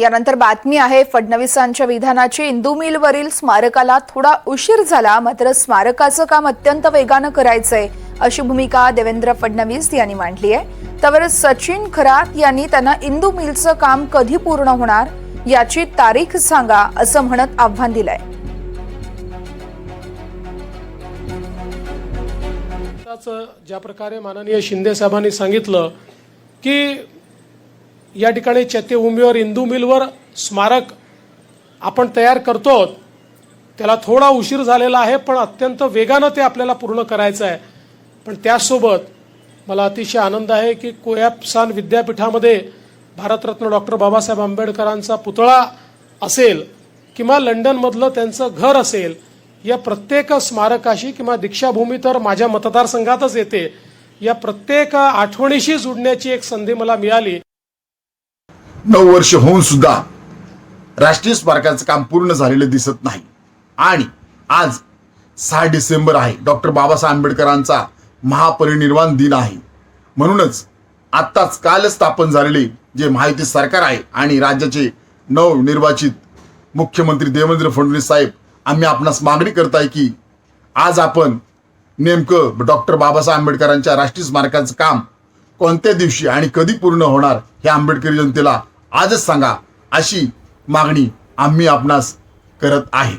यानंतर बातमी आहे फडणवीसांच्या विधानाची इंदू मिलवरील स्मारकाला थोडा उशीर झाला मात्र स्मारकाचं काम अत्यंत वेगानं करायचंय अशी भूमिका देवेंद्र फडणवीस यांनी मांडली आहे. तर सचिन खरात यांनी त्यांना इंदू मिलचं काम कधी पूर्ण होणार याची तारीख सांगा असं म्हणत आव्हान दिलंय. ज्या प्रकारे माननीय शिंदे साहेबांनी सांगितलं की या ठिकाणी चैत्यभूमीवर इंदू मिलवर स्मारक आपण तयार करतो. त्याला थोडा उशीर झालेला आहे पण अत्यंत वेगानं ते आपल्याला पूर्ण करायचं आहे. पण त्याचसोबत मला अतिशय आनंद आहे की कोयापसान विद्यापीठामध्ये भारतरत्न डॉक्टर बाबासाहेब आंबेडकरांचा पुतळा असेल किंवा लंडनमधलं त्यांचं घर असेल या प्रत्येक स्मारकाशी किंवा दीक्षाभूमी तर माझ्या मतदारसंघातच येते. या प्रत्येक आठवणीशी जुडण्याची एक संधी मला मिळाली. नऊ वर्ष होऊन सुद्धा राष्ट्रीय स्मारकाचं काम पूर्ण झालेलं दिसत नाही. आणि आज सहा डिसेंबर आहे. डॉक्टर बाबासाहेब आंबेडकरांचा महापरिनिर्वाण दिन आहे. म्हणूनच आत्ताच काल स्थापन झालेले जे महायुती सरकार आहे आणि राज्याचे नवनिर्वाचित मुख्यमंत्री देवेंद्र फडणवीस साहेब आम्ही आपणास मागणी करत आहे की आज आपण नेमकं डॉक्टर बाबासाहेब आंबेडकरांच्या राष्ट्रीय स्मारकाचं काम कोणत्या दिवशी आणि कधी पूर्ण होणार हे आंबेडकरी जनतेला आजच सांगा अशी मागणी आम्ही आपणास करत आहे.